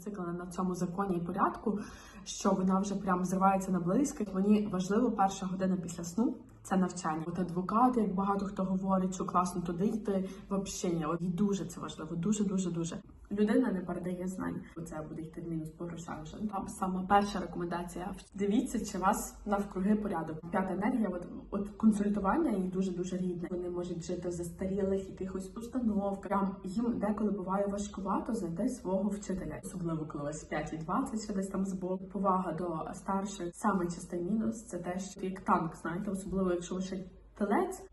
зациклена на цьому законі і порядку, що вона вже прям зривається на близько. Мені важливо перша година після сну. Це навчання. От адвокати, як багато хто говорить, що класно туди йти. Взагалі ні. От і дуже це важливо. Дуже, дуже, дуже. Людина не передає знань. Оце буде йти мінус по грошах. Там саме перша рекомендація. Дивіться, чи вас навкруги порядок. П'ята енергія, от, от консультування їх дуже дуже рідне. Вони можуть жити в застарілих якихось установках. Прям їм деколи буває важкувато знайти свого вчителя, особливо коли ось 5 і 20 ще десь там збоку. Повага до старших. Саме частий мінус це те, що як танк, знаєте, особливо якщо ви ще телець.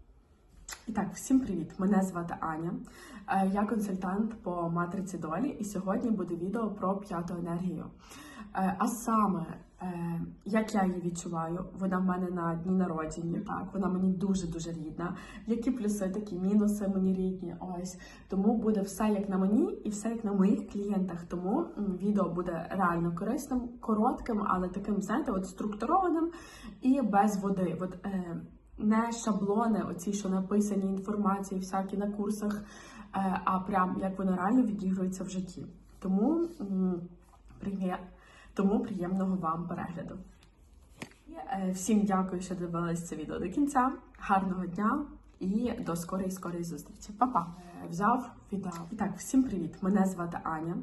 І так, всім привіт! Мене звати Аня. Е, Я консультант по матриці долі, і сьогодні буде відео про п'яту енергію. Е, А саме, е, як я її відчуваю, вона в мене на дні народження. Так, вона мені дуже дуже рідна. Які плюси, такі мінуси мені рідні. Ось тому буде все як на мені, і все як на моїх клієнтах. Тому відео буде реально корисним, коротким, але таким, знаєте, от структурованим і без води. От, не шаблони, оці, що написані інформації, всякі на курсах, е, а прям як воно реально відігрується в житті. Тому, тому приємного вам перегляду. Е, Всім дякую, що дивились це відео до кінця. Гарного дня і до скорої скорої зустрічі. Па-па! Е, Взяв. І так, всім привіт! Мене звати Аня.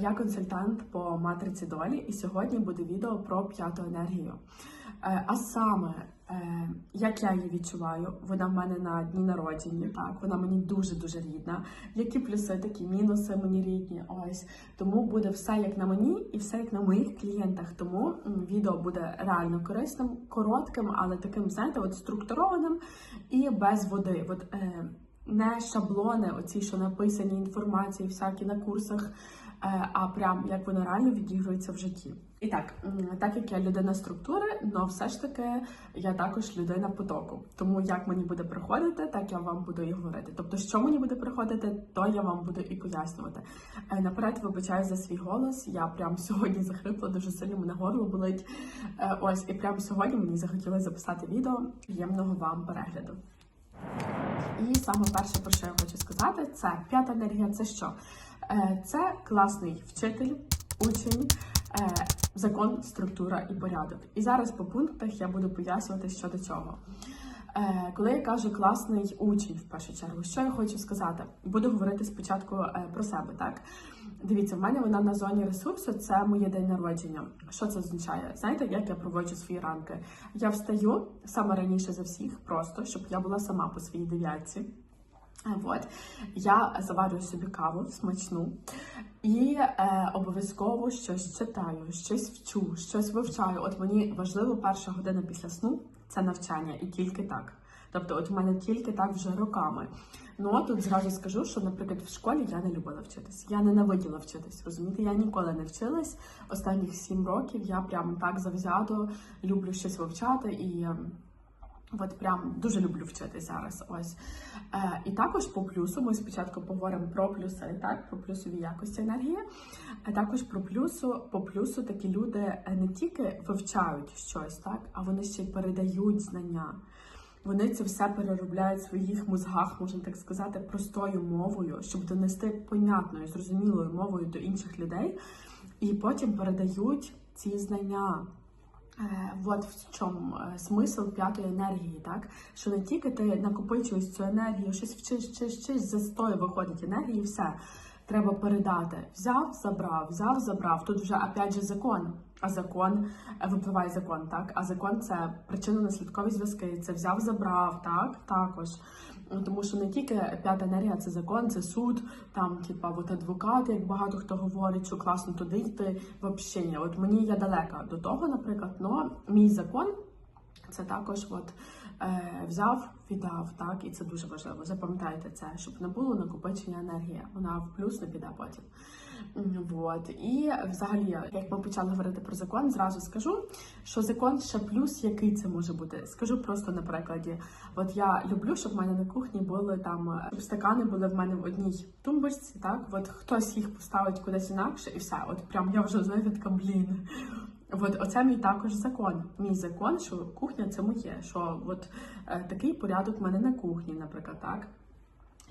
Я консультант по матриці долі, і сьогодні буде відео про п'яту енергію. А саме, як я її відчуваю, вона в мене на дні народження. Так, вона мені дуже дуже рідна. Які плюси, такі мінуси мені рідні. Ось тому буде все як на мені, і все як на моїх клієнтах. Тому відео буде реально корисним, коротким, але таким, знаєте, от структурованим і без води. От е, не шаблони, оці, що написані інформації, всякі на курсах. Е, А прям як воно реально відігрується в житті. І так, так як я людина структури, але все ж таки я також людина потоку. Тому як мені буде приходити, так я вам буду і говорити. Тобто, що мені буде приходити, то я вам буду і пояснювати. Е, Наперед вибачаю за свій голос. Я прям сьогодні захрипла дуже сильно, мене горло болить. Е, Ось, і прямо сьогодні мені захотілося записати відео. Приємного вам перегляду. І саме перше, про що я хочу сказати, це п'ята енергія. Це що? Е, Це класний вчитель, учень, е, закон, структура і порядок. І зараз по пунктах я буду пояснювати, що до чого. Е, Коли я кажу класний учень, в першу чергу, що я хочу сказати? Буду говорити спочатку про себе, так? Дивіться, в мене вона на зоні ресурсу, це моє день народження. Що це означає? Знаєте, як я проводжу свої ранки? Я встаю саме раніше за всіх, просто щоб я була сама по своїй дев'ятці. Е, От я заварюю собі каву смачну і е, обов'язково щось читаю, щось вчу, щось вивчаю. От мені важливо перша година після сну це навчання, і тільки так. Тобто, от в мене тільки так вже роками. Ну тут зразу скажу, що, наприклад, в школі я не любила вчитись. Я ненавиділа вчитись. Розумієте, я ніколи не вчилась. Останніх сім років я прям так завзято люблю щось вивчати і. От прям дуже люблю вчити зараз. Ось е, і також по плюсу. Ми спочатку поговоримо про плюси, так про плюсові якості енергії. А також про плюсу, по плюсу такі люди е, не тільки вивчають щось, так а вони ще й передають знання. Вони це все переробляють в своїх мозгах, можна так сказати, простою мовою, щоб донести понятною, зрозумілою мовою до інших людей, і потім передають ці знання. Е, От в чому е, смисл п'ятої енергії, так що не тільки ти накопичуєш цю енергію, щось вчиш, вчиш, вчиш, застою виходить енергії, і все треба передати. Взяв, забрав, взяв, забрав. Тут вже опять же закон. А закон е, випливає закон, так? А закон це причинно-наслідкові зв'язки. Це взяв, забрав, так також. Тому що не тільки п'ята енергія, це закон, це суд, там, типа, от адвокати, як багато хто говорить, що класно туди йти. Взагалі, ні. от мені я далека до того, наприклад, но мій закон це також от е, взяв, віддав, так, і це дуже важливо. Запам'ятайте це, щоб не було накопичення енергії. Вона в плюс не піде потім. Вот. І взагалі, як ми почали говорити про закон, зразу скажу, що закон ще плюс, який це може бути. Скажу просто на прикладі. От я люблю, щоб в мене на кухні були там щоб стакани були в мене в одній тумбочці. Так, от хтось їх поставить кудись інакше, і все. От прям я вже знаєте, така блін. От оце мій також закон. Мій закон, що кухня це моє. Що от е, такий порядок в мене на кухні, наприклад, так.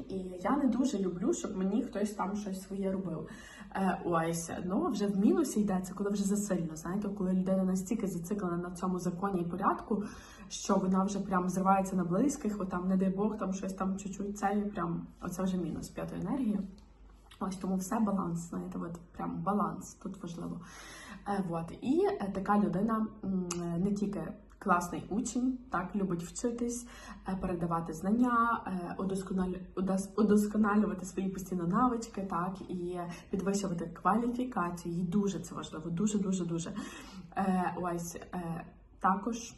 І я не дуже люблю, щоб мені хтось там щось своє робив. Е, ось, ну вже в мінусі йдеться, коли вже засильно, знаєте, коли людина настільки зациклена на цьому законі і порядку, що вона вже прям зривається на близьких, бо там, не дай Бог, там щось там чуть-чуть це і прям оце вже мінус п'ятої енергії. Ось тому все баланс, знаєте, от прям баланс тут важливо. Е, от. І е, така людина м, не тільки класний учень, так любить вчитись, е, передавати знання, е, удосконалювати свої постійно навички, так і підвищувати кваліфікацію. Їй дуже це важливо, дуже, дуже, дуже. Е, ось також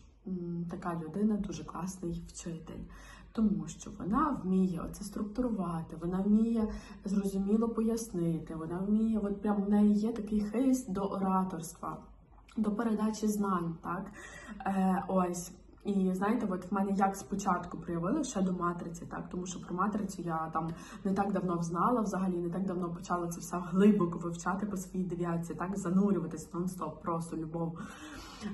така людина дуже класний вчитель. Тому що вона вміє це структурувати, вона вміє зрозуміло пояснити, вона вміє, от прям в неї є такий хист до ораторства, до передачі знань, так? Е, ось. І знаєте, от в мене як спочатку проявили ще до матриці, так тому що про матрицю я там не так давно знала, взагалі не так давно почала це все глибоко вивчати по своїй дев'ятці, так занурюватись нон-стоп, просто любов.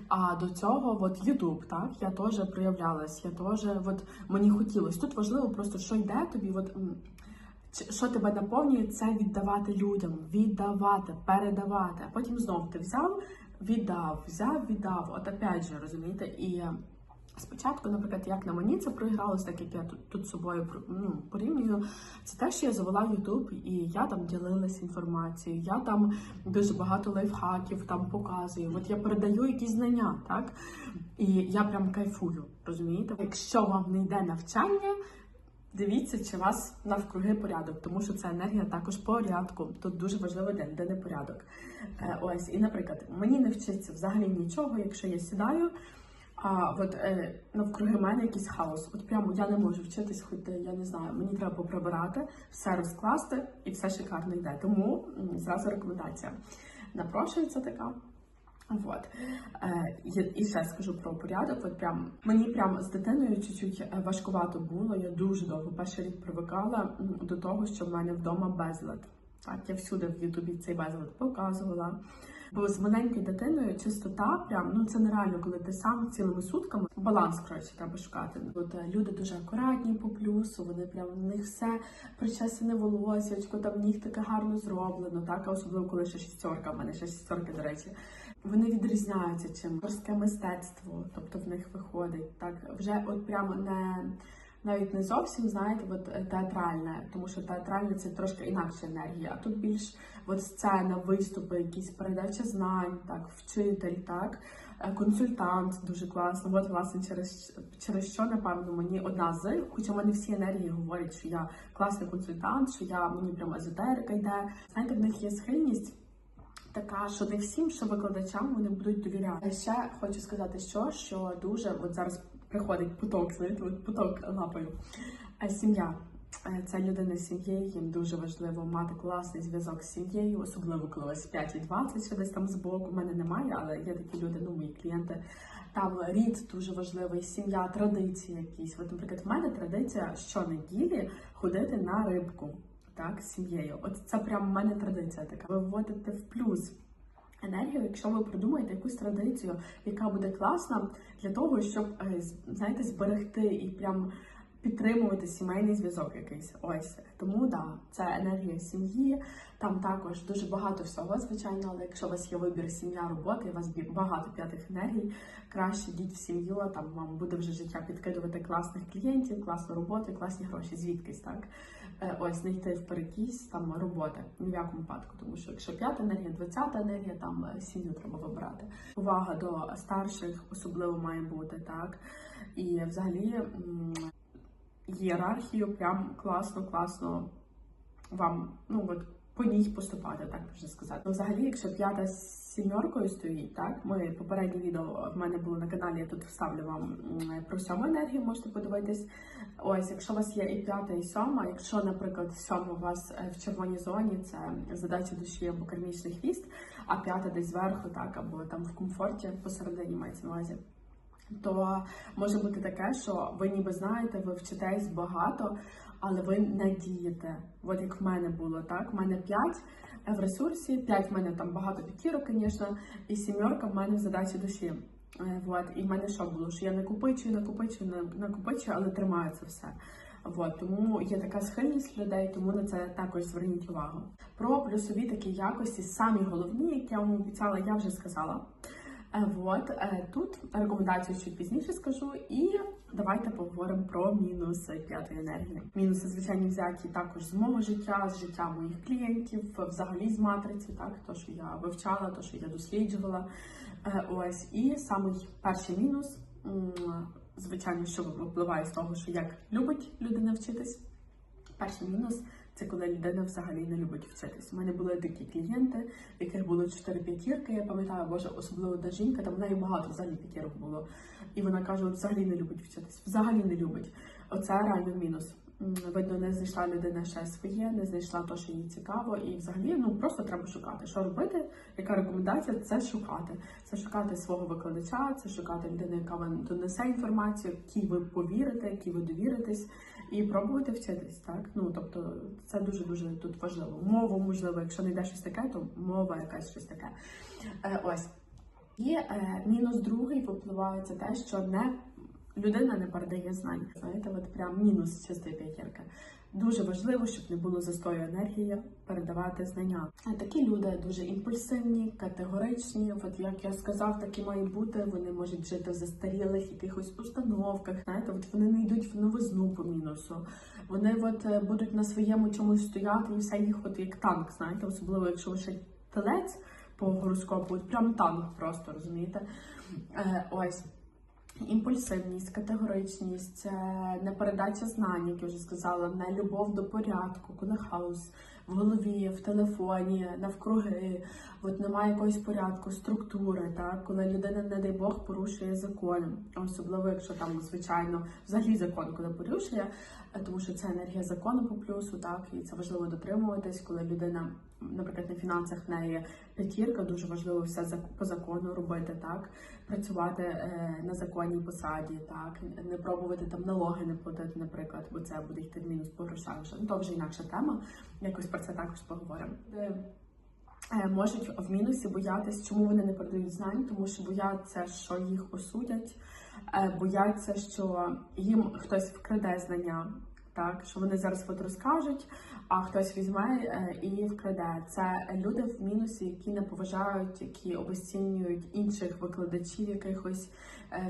А до цього, от Ютуб, так я теж проявлялась. Я теж, от мені хотілося. Тут важливо просто, що йде тобі, от що тебе наповнює, це віддавати людям, віддавати, передавати. А потім знов ти взяв, віддав, взяв, віддав. От опять же, розумієте, і. е, Спочатку, наприклад, як на мені це проігралось, так як я тут, тут собою ну, порівнюю, це те, що я завела Ютуб, і я там ділилась інформацією, я там дуже багато лайфхаків там показую. От я передаю якісь знання, так? І я прям кайфую, розумієте? Якщо вам не йде навчання, дивіться, чи у вас навкруги порядок, тому що ця енергія також порядку. Тут дуже важливий день, де не порядок. Е, ось, і, наприклад, мені не вчиться взагалі нічого, якщо я сідаю. А от е, навкруги мене якийсь хаос. От прямо я не можу вчитись, хоч я не знаю, мені треба поприбирати, все розкласти і все шикарно йде. Тому зразу рекомендація. Напрошується така. Вот. Е, і, ще скажу про порядок. От прям мені прям з дитиною чуть-чуть е, важкувато було. Я дуже довго перший рік привикала до того, що в мене вдома безлад. Так, я всюди в Ютубі цей безлад показувала. Бо з маленькою дитиною чистота, прям ну це нереально, коли ти сам цілими сутками баланс коротше треба шукати. От е, люди дуже акуратні по плюсу, вони прям в них все причесане волосячко, там в них таке гарно зроблено, так особливо коли ще шістерка, в мене ще шістерка, до речі. Вони відрізняються чим морське мистецтво, тобто в них виходить так вже от прямо не. Навіть не зовсім знаєте, от е, театральне, тому що театральне це трошки інакша енергія. А тут більш от сцена, виступи, якісь передача знань, так, вчитель, так, е, консультант дуже класно. От власне через через що напевно мені одна з, хоча мене всі енергії говорять, що я класний консультант, що я мені прям езотерика йде. Знаєте, в них є схильність. Така, що не всім, що викладачам вони будуть довіряти. Ще хочу сказати, що що дуже от зараз приходить поток, знаєте, от поток лапою. Е, Сім'я. Це людина з сім'єю, їм дуже важливо мати класний зв'язок з сім'єю, особливо коли ось 5 і 20, що десь там збоку. У мене немає, але є такі люди, ну мої клієнти. Там рід дуже важливий, сім'я, традиції якісь. От, наприклад, в мене традиція щонеділі ходити на рибку так, з сім'єю. От це прям в мене традиція така. Ви вводите в плюс енергію, якщо ви придумаєте якусь традицію, яка буде класна для того, щоб е, знаєте, зберегти і прям підтримувати сімейний зв'язок якийсь. Ось тому да, це енергія сім'ї. Там також дуже багато всього, звичайно. Але якщо у вас є вибір сім'я, робота, і у вас багато п'ятих енергій, краще йдіть в сім'ю. Там вам буде вже життя підкидувати класних клієнтів, класну роботу, класні гроші, звідкись так. Е, Ось не йти в перекіс там роботи ні в якому випадку, тому що якщо п'ята енергія, двадцята енергія, там е, сім'ю треба вибирати. Увага до старших особливо має бути так. І взагалі ієрархію прям класно, класно вам ну от по ній поступати, так можна сказати. Ну, взагалі, якщо п'ята з сімеркою стоїть, так ми попереднє відео в мене було на каналі. Я тут вставлю вам про сьому енергію, можете подивитись. Ось, якщо у вас є і п'ята, і сьома, якщо, наприклад, сьома у вас е, в червоній зоні, це задача душі або кармічний хвіст, а п'ята десь зверху, так, або там в комфорті посередині мається на увазі. То може бути таке, що ви ніби знаєте, ви вчитесь багато, але ви не дієте. От як в мене було, так? В мене 5 в ресурсі, 5 в мене там багато п'ятірок, звісно, і сімерка в мене в задачі душі. Е, Вот. І в мене що було? Що я накопичую, накопичую, на- накопичую, але тримаю це все. От, тому є така схильність людей, тому на це також зверніть увагу. Про плюсові такі якості, самі головні, які я вам обіцяла, я вже сказала. Е, Вот е, тут рекомендацію чуть пізніше скажу, і давайте поговоримо про мінуси п'ятої енергії. Мінуси, звичайно, взяті також з мого життя, з життя моїх клієнтів, взагалі з матриці, так то, що я вивчала, то, що я досліджувала. Е, Ось і самий перший мінус, звичайно, що випливає з того, що як любить людина вчитись. Перший мінус це коли людина взагалі не любить вчитись. У мене були такі клієнти, в яких було 4 п'ятірки. Я пам'ятаю, боже, особливо одна жінка, там в неї багато взагалі п'ятірок було. І вона каже: взагалі не любить вчитись, взагалі не любить. Оце реально мінус. Видно, не знайшла людина ще своє, не знайшла те, що їй цікаво, і взагалі ну просто треба шукати. Що робити? Яка рекомендація? Це шукати. Це шукати свого викладача, це шукати людину, яка вам донесе інформацію, якій ви повірите, якій ви довіритесь, і пробувати вчитись. Так ну тобто це дуже дуже тут важливо. Мову, можливо, якщо не йде щось таке, то мова якась щось таке. Е, ось. І е, мінус другий випливає це те, що не людина не передає знань. Знаєте, от прям мінус чистої п'ятірки. Дуже важливо, щоб не було застою енергії передавати знання. Такі люди дуже імпульсивні, категоричні. От як я сказав, такі мають бути. Вони можуть жити в застарілих якихось установках. Знаєте, от вони не йдуть в новизну по мінусу. Вони от е, будуть на своєму чомусь стояти, і все їх от як танк. Знаєте, особливо якщо ви ще телець по гороскопу, от прям танк просто розумієте. Е, ось. Імпульсивність, категоричність, е, непередача знань, як я вже сказала, не любов до порядку, коли хаос в голові, в телефоні, навкруги, от немає якогось порядку, структури, так коли людина, не дай Бог, порушує закон, особливо якщо там, звичайно, взагалі закон, коли порушує, е, тому що це енергія закону по плюсу, так і це важливо дотримуватись, коли людина, наприклад, на фінансах в неї п'ятірка, дуже важливо все по закону робити, так працювати е, на законній посаді, так не пробувати там налоги не платити, наприклад, бо це буде йти в мінус по грошах. Ну то вже інакша тема. Якось про це також поговоримо. Е, е, Можуть в мінусі боятись, чому вони не передають знань, тому що бояться, що їх осудять, бояться, що їм хтось вкраде знання, так що вони зараз от розкажуть, а хтось візьме е, і вкраде. Це люди в мінусі, які не поважають, які обесцінюють інших викладачів, якихось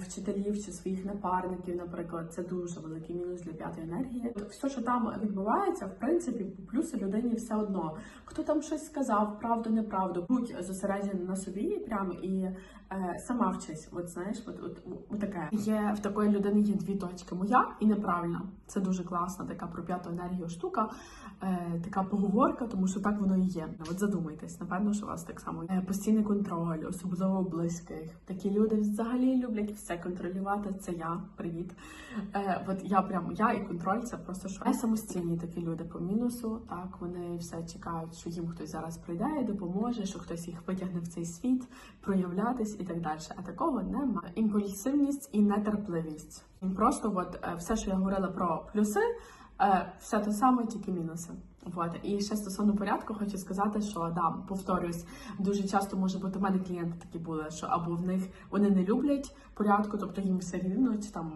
вчителів чи своїх напарників, наприклад. Це дуже великий мінус для п'ятої енергії. Все, що там відбувається, в принципі, плюси людині все одно. Хто там щось сказав, правду, неправду, будь зосереджений на собі прям і е, сама вчись. От знаєш, от, от, от таке. Є в такої людини є дві точки: моя і неправильна. Це дуже класна така про п'яту енергію штука, е, така поговорка, тому що так воно і є. От задумайтесь, напевно, що у вас так само е, постійний контроль, особливо близьких. Такі люди взагалі люблять все контролювати. Це я. Привіт. Е, от я прям я і контроль це просто що. Не самостійні такі люди по мінусу. Так вони все чекають, що їм хтось зараз прийде і допоможе, що хтось їх витягне в цей світ, проявлятись і так далі. А такого немає. Імпульсивність і нетерпливість. Просто от е, все, що я говорила про плюси, е, все те саме, тільки мінуси. Вот. І ще стосовно порядку, хочу сказати, що да, повторюсь, дуже часто може бути в мене клієнти такі були, що або в них вони не люблять порядку, тобто їм все рівно, чи там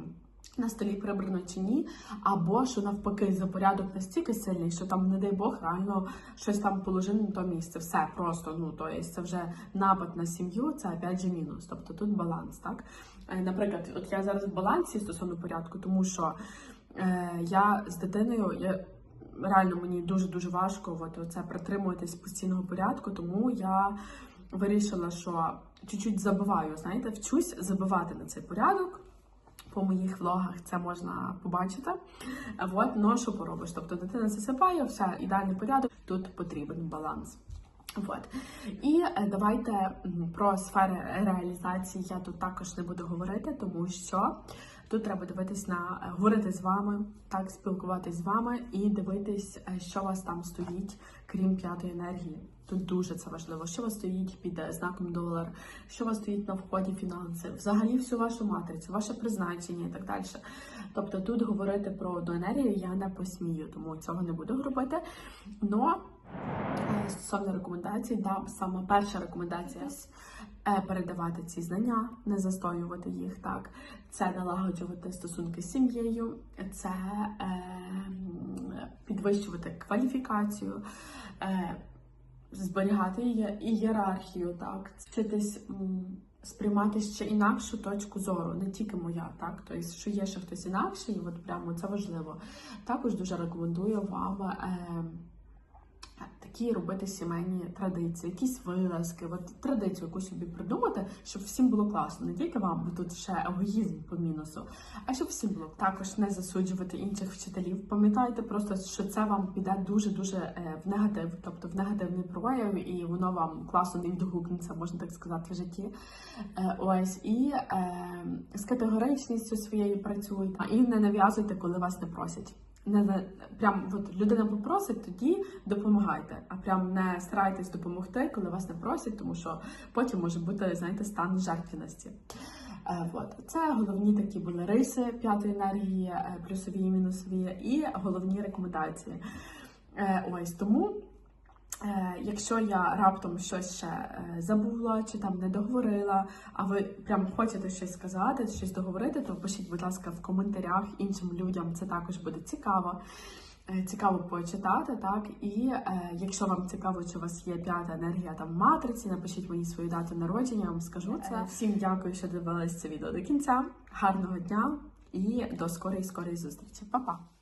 на столі прибрано чи ні, або що навпаки за порядок настільки сильний, що там, не дай Бог, реально щось там положили на то місце. Все просто ну то є це вже напад на сім'ю, це опять же мінус. Тобто тут баланс, так Е, наприклад, от я зараз в балансі стосовно порядку, тому що е, я з дитиною я. Реально мені дуже дуже важко от, це притримуватись постійного порядку, тому я вирішила, що чуть-чуть забиваю, знаєте, вчусь забивати на цей порядок. По моїх влогах це можна побачити. От, ну що поробиш? Тобто дитина засипає, все, ідеальний порядок, тут потрібен баланс. От. І е, давайте про сфери реалізації я тут також не буду говорити, тому що тут треба дивитись на е, говорити з вами, так спілкуватись з вами і дивитись, е, що у вас там стоїть, крім п'ятої енергії. Тут дуже це важливо. Що у вас стоїть під е, знаком долар, що у вас стоїть на вході фінанси, взагалі всю вашу матрицю, ваше призначення і так далі. Тобто тут говорити про одну енергію я не посмію, тому цього не буду робити. Но Стосовно рекомендацій, да, саме перша рекомендація е, передавати ці знання, не застоювати їх так. Це налагоджувати стосунки з сім'єю, це е, підвищувати кваліфікацію, е, зберігати іє- ієрархію, так, вчитись сприймати ще інакшу точку зору, не тільки моя, так, тобто, що є ще хтось інакший, і от прямо це важливо. Також дуже рекомендую вам. Е, Такі робити сімейні традиції, якісь вилазки, от традицію якусь собі придумати, щоб всім було класно. Не тільки вам, бо тут ще егоїзм по мінусу, а щоб всім було також не засуджувати інших вчителів. Пам'ятайте просто, що це вам піде дуже дуже в негатив, тобто в негативний прояв, і воно вам класно не відгукнеться, можна так сказати, в житті. Е, Ось і е, з категоричністю своєю працюйте і не нав'язуйте, коли вас не просять. Не, прям от людина попросить, тоді допомагайте. А прям не старайтесь допомогти, коли вас не просять, тому що потім може бути, знаєте, стан жертвеності. Е, от. Це головні такі були риси п'ятої енергії, е, плюсові і мінусові, і головні рекомендації. Е, ось тому. Е, Якщо я раптом щось ще е, забула чи там не договорила, а ви прям хочете щось сказати, щось договорити, то пишіть, будь ласка, в коментарях іншим людям. Це також буде цікаво. Е, Цікаво почитати, так і е, якщо вам цікаво, чи у вас є п'ята енергія там в матриці, напишіть мені свою дату народження, я вам скажу це. Всім дякую, що дивились це відео до кінця. Гарного дня і до скорої скорої зустрічі. Па-па!